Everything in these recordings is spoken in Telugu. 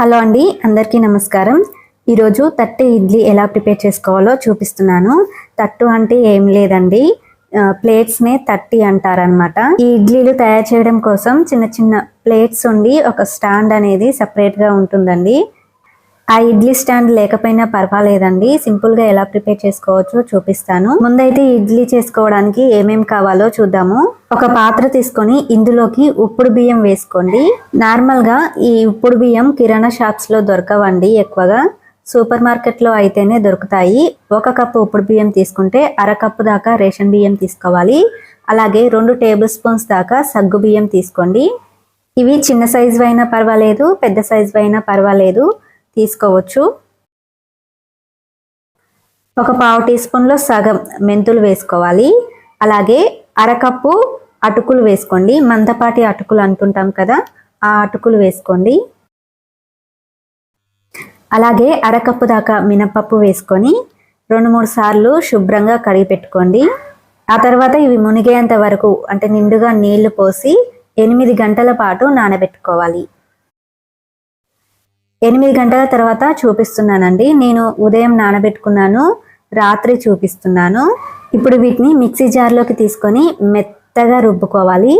హలో అండి అందరికీ నమస్కారం. ఈరోజు తట్టు ఇడ్లీ ఎలా ప్రిపేర్ చేసుకోవాలో చూపిస్తున్నాను. తట్టు అంటే ఏం లేదండి. ప్లేట్స్నే తట్టి అంటారనమాట ఈ ఇడ్లీలు తయారు చేయడం కోసం చిన్న చిన్న ప్లేట్స్ ఉండి ఒక స్టాండ్ అనేది సపరేట్గా ఉంటుందండి. ఆ ఇడ్లీ స్టాండ్ లేకపోయినా పర్వాలేదండి. సింపుల్గా ఎలా ప్రిపేర్ చేసుకోవచ్చో చూపిస్తాను. ముందైతే ఇడ్లీ చేసుకోవడానికి ఏమేం కావాలో చూద్దాము. ఒక పాత్ర తీసుకొని ఇందులోకి ఉప్పుడు బియ్యం వేసుకోండి. నార్మల్గా ఈ ఉప్పుడు బియ్యం కిరాణా షాప్స్లో దొరకవండి ఎక్కువగా. సూపర్ మార్కెట్లో అయితేనే దొరుకుతాయి. ఒక కప్పు ఉప్పుడు బియ్యం తీసుకుంటే అర కప్పు దాకా రేషన్ బియ్యం తీసుకోవాలి. అలాగే రెండు టేబుల్ స్పూన్స్ దాకా సగ్గు బియ్యం తీసుకోండి. ఇవి చిన్న సైజు అయినా పర్వాలేదు పెద్ద సైజు అయినా పర్వాలేదు. తీసుకోవచ్చు. ఒక పావు టీ స్పూన్లో సగం మెంతులు వేసుకోవాలి. అలాగే అరకప్పు అటుకులు వేసుకోండి. మందపాటి అటుకులు అంటుంటాం కదా ఆ అటుకులు వేసుకోండి. అలాగే అరకప్పు దాకా మినపప్పు వేసుకొని రెండు మూడు సార్లు శుభ్రంగా కడిగి పెట్టుకోండి. ఆ తర్వాత ఇవి మునిగేంత వరకు అంటే నిండుగా నీళ్ళు పోసి ఎనిమిది గంటల పాటు నానబెట్టుకోవాలి. ఎనిమిది గంటల తర్వాత చూపిస్తున్నానండి. నేను ఉదయం నానబెట్టుకున్నాను రాత్రి చూపిస్తున్నాను. ఇప్పుడు వీటిని మిక్సీ జార్లోకి తీసుకొని మెత్తగా రుబ్బుకోవాలి.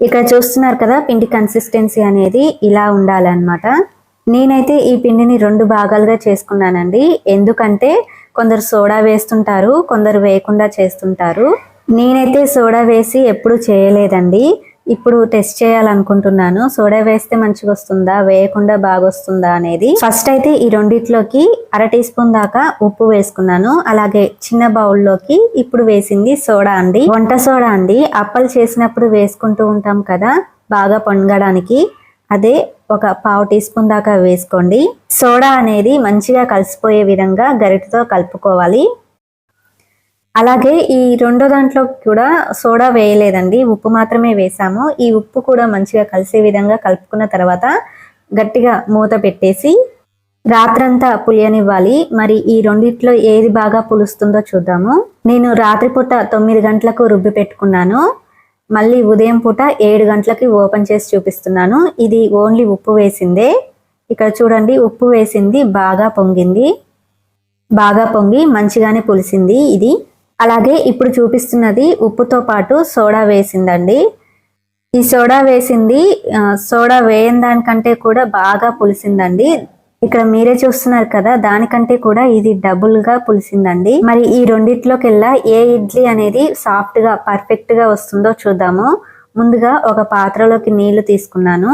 ఇక్కడ చూస్తున్నారు కదా పిండి కన్సిస్టెన్సీ అనేది ఇలా ఉండాలన్నమాట. నేనైతే ఈ పిండిని రెండు భాగాలుగా చేసుకున్నానండి. ఎందుకంటే కొందరు సోడా వేస్తుంటారు కొందరు వేయకుండా చేస్తుంటారు. నేనైతే సోడా వేసి ఎప్పుడు చేయలేదండి. ఇప్పుడు టెస్ట్ చేయాలనుకుంటున్నాను. సోడా వేస్తే మంచిగా వస్తుందా వేయకుండా బాగా వస్తుందా అనేది. ఫస్ట్ అయితే ఈ రెండిట్లోకి అర టీ స్పూన్ దాకా ఉప్పు వేసుకున్నాను. అలాగే చిన్న బౌల్లోకి ఇప్పుడు వేసింది సోడా అండి. వంట సోడా అండి. అప్పలు చేసినప్పుడు వేసుకుంటూ ఉంటాం కదా బాగా పొంగడానికి అదే ఒక పావు టీ స్పూన్ దాకా వేసుకోండి. సోడా అనేది మంచిగా కలిసిపోయే విధంగా గరిటతో కలుపుకోవాలి. అలాగే ఈ రెండో దాంట్లో కూడా సోడా వేయలేదండి. ఉప్పు మాత్రమే వేసాము. ఈ ఉప్పు కూడా మంచిగా కలిసే విధంగా కలుపుకున్న తర్వాత గట్టిగా మూత పెట్టేసి రాత్రంతా పులియనివ్వాలి. మరి ఈ రెండిట్లో ఏది బాగా పులుస్తుందో చూద్దాము. నేను రాత్రిపూట తొమ్మిది గంటలకు రుబ్బి పెట్టుకున్నాను. మళ్ళీ ఉదయం పూట ఏడు గంటలకి ఓపెన్ చేసి చూపిస్తున్నాను. ఇది ఓన్లీ ఉప్పు వేసిందే. ఇక్కడ చూడండి ఉప్పు వేసింది బాగా పొంగింది. బాగా పొంగి మంచిగానే పులిసింది ఇది. అలాగే ఇప్పుడు చూపిస్తున్నది ఉప్పుతో పాటు సోడా వేసిందండి. ఈ సోడా వేసింది సోడా వేయని దానికంటే కూడా బాగా పులిసిందండి. ఇక్కడ మీరే చూస్తున్నారు కదా దానికంటే కూడా ఇది డబుల్గా పులిసిందండి. మరి ఈ రెండిట్లోకెల్లా ఏ ఇడ్లీ అనేది సాఫ్ట్గా పర్ఫెక్ట్గా వస్తుందో చూద్దాము. ముందుగా ఒక పాత్రలోకి నీళ్ళు తీసుకున్నాను.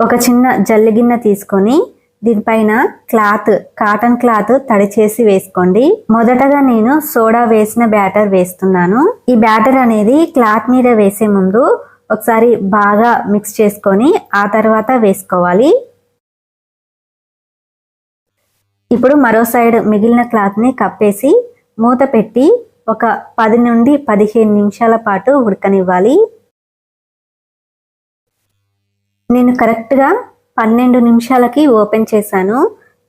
ఒక చిన్న జల్లి గిన్నె తీసుకొని దీనిపైన క్లాత్ కాటన్ క్లాత్ తడి చేసి వేసుకోండి. మొదటగా నేను సోడా వేసిన బ్యాటర్ వేస్తున్నాను. ఈ బ్యాటర్ అనేది క్లాత్ మీద వేసే ముందు ఒకసారి బాగా మిక్స్ చేసుకొని ఆ తర్వాత వేసుకోవాలి. ఇప్పుడు మరో సైడ్ మిగిలిన క్లాత్ని కప్పేసి మూత పెట్టి ఒక పది నుండి పదిహేను నిమిషాల పాటు ఉడకనివ్వాలి. నేను కరెక్ట్గా పన్నెండు నిమిషాలకి ఓపెన్ చేశాను.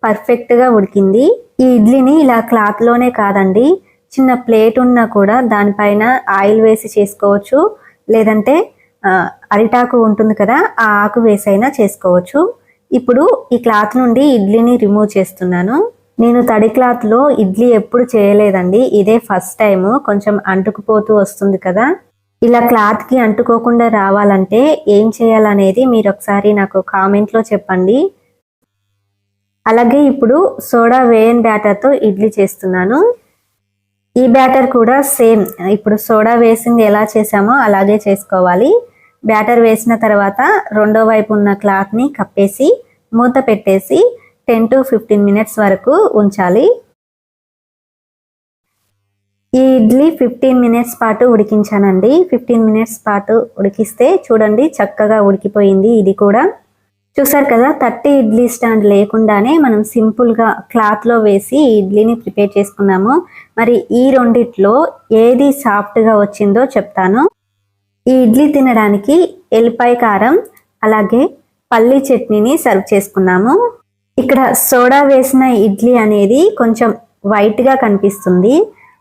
పర్ఫెక్ట్గా ఉడికింది. ఈ ఇడ్లీని ఇలా క్లాత్లోనే కాదండి చిన్న ప్లేట్ ఉన్నా కూడా దానిపైన ఆయిల్ వేసి చేసుకోవచ్చు. లేదంటే అరిటాకు ఉంటుంది కదా ఆ ఆకు వేసైనా చేసుకోవచ్చు. ఇప్పుడు ఈ క్లాత్ నుండి ఇడ్లీని రిమూవ్ చేస్తున్నాను. నేను తడి క్లాత్లో ఇడ్లీ ఎప్పుడు చేయలేదండి. ఇదే ఫస్ట్ టైం కొంచెం అంటుకుపోతూ వస్తుంది కదా. ఇలా క్లాత్కి అంటుకోకుండా రావాలంటే ఏం చేయాలనేది మీరు ఒకసారి నాకు కామెంట్లో చెప్పండి. అలాగే ఇప్పుడు సోడా వేయన్ బ్యాటర్తో ఇడ్లీ చేస్తున్నాను. ఈ బ్యాటర్ కూడా సేమ్ ఇప్పుడు సోడా వేసింది ఎలా చేసామో అలాగే చేసుకోవాలి. బ్యాటర్ వేసిన తర్వాత రెండో వైపు ఉన్న క్లాత్ని కప్పేసి మూత పెట్టేసి టెన్ టు ఫిఫ్టీన్ మినిట్స్ వరకు ఉంచాలి. ఈ ఇడ్లీ ఫిఫ్టీన్ మినిట్స్ పాటు ఉడికించానండి. ఫిఫ్టీన్ మినిట్స్ పాటు ఉడికిస్తే చూడండి చక్కగా ఉడికిపోయింది ఇది కూడా. చూసారు కదా థర్టీ ఇడ్లీ స్టాండ్ లేకుండానే మనం సింపుల్గా క్లాత్లో వేసి ఈ ఇడ్లీని ప్రిపేర్ చేసుకున్నాము. మరి ఈ రెండిట్లో ఏది సాఫ్ట్గా వచ్చిందో చెప్తాను. ఈ ఇడ్లీ తినడానికి ఎల్లిపాయ కారం అలాగే పల్లి చట్నీని సర్వ్ చేసుకున్నాము. ఇక్కడ సోడా వేసిన ఇడ్లీ అనేది కొంచెం వైట్గా కనిపిస్తుంది.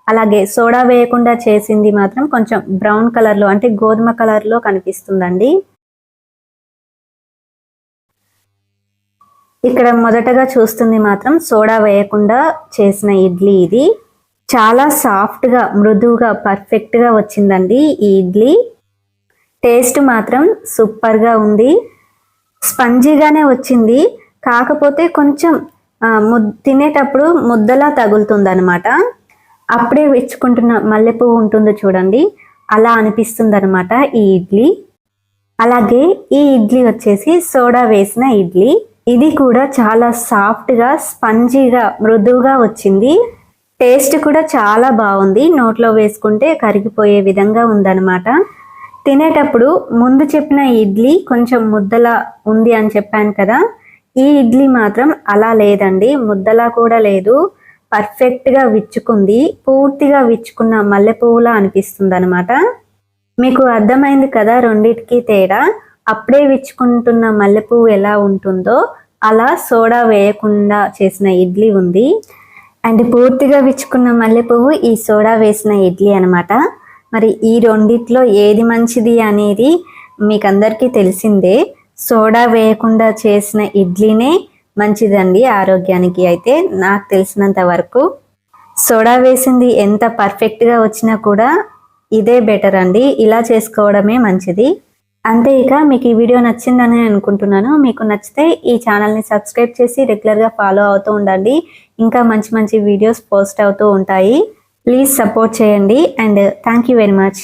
అలాగే సోడా వేయకుండా చేసింది మాత్రం కొంచెం బ్రౌన్ కలర్లో అంటే గోధుమ కలర్లో కనిపిస్తుందండి. ఇక్కడ మొదటగా చూస్తుంది మాత్రం సోడా వేయకుండా చేసిన ఇడ్లీ ఇది. చాలా సాఫ్ట్గా మృదువుగా పర్ఫెక్ట్గా వచ్చిందండి ఈ ఇడ్లీ. టేస్ట్ మాత్రం సూపర్గా ఉంది. స్పంజీగానే వచ్చింది. కాకపోతే కొంచెం ముద్ తినేటప్పుడు ముద్దలా తగులుతుంది అనమాట అప్పుడే విచ్చుకుంటున్న మల్లెపువ్వు ఉంటుంది చూడండి. అలా అనిపిస్తుంది అనమాట ఈ ఇడ్లీ. అలాగే ఈ ఇడ్లీ వచ్చేసి సోడా వేసిన ఇడ్లీ. ఇది కూడా చాలా సాఫ్ట్గా స్పంజీగా మృదువుగా వచ్చింది. టేస్ట్ కూడా చాలా బాగుంది. నోట్లో వేసుకుంటే కరిగిపోయే విధంగా ఉందన్నమాట. తినేటప్పుడు ముందు చెప్పిన ఇడ్లీ కొంచెం ముద్దలా ఉంది అని చెప్పాను కదా. ఈ ఇడ్లీ మాత్రం అలా లేదండి. ముద్దలా కూడా లేదు. పర్ఫెక్ట్గా విచ్చుకుంది పూర్తిగా విచ్చుకున్న మల్లె పువ్వులా అనిపిస్తుంది అనమాట మీకు అర్థమైంది కదా రెండిటికి తేడా? అప్పుడే విచ్చుకుంటున్న మల్లెపువ్వు ఎలా ఉంటుందో అలా సోడా వేయకుండా చేసిన ఇడ్లీ ఉంది. అండ్ పూర్తిగా విచ్చుకున్న మల్లెపువ్వు ఈ సోడా వేసిన ఇడ్లీ అనమాట మరి ఈ రెండిట్లో ఏది మంచిది అనేది మీకు అందరికీ తెలిసిందే. సోడా వేయకుండా చేసిన ఇడ్లీనే మంచిదండి ఆరోగ్యానికి అయితే నాకు తెలిసినంత వరకు. సోడా వేసింది ఎంత పర్ఫెక్ట్గా వచ్చినా కూడా ఇదే బెటర్ అండి. ఇలా చేసుకోవడమే మంచిది. అంతే ఇక మీకు ఈ వీడియో నచ్చిందని అనుకుంటున్నాను. మీకు నచ్చితే ఈ ఛానల్ని సబ్స్క్రైబ్ చేసి రెగ్యులర్గా ఫాలో అవుతూ ఉండండి. ఇంకా మంచి మంచి వీడియోస్ పోస్ట్ అవుతూ ఉంటాయి. ప్లీజ్ సపోర్ట్ చేయండి. And thank you very much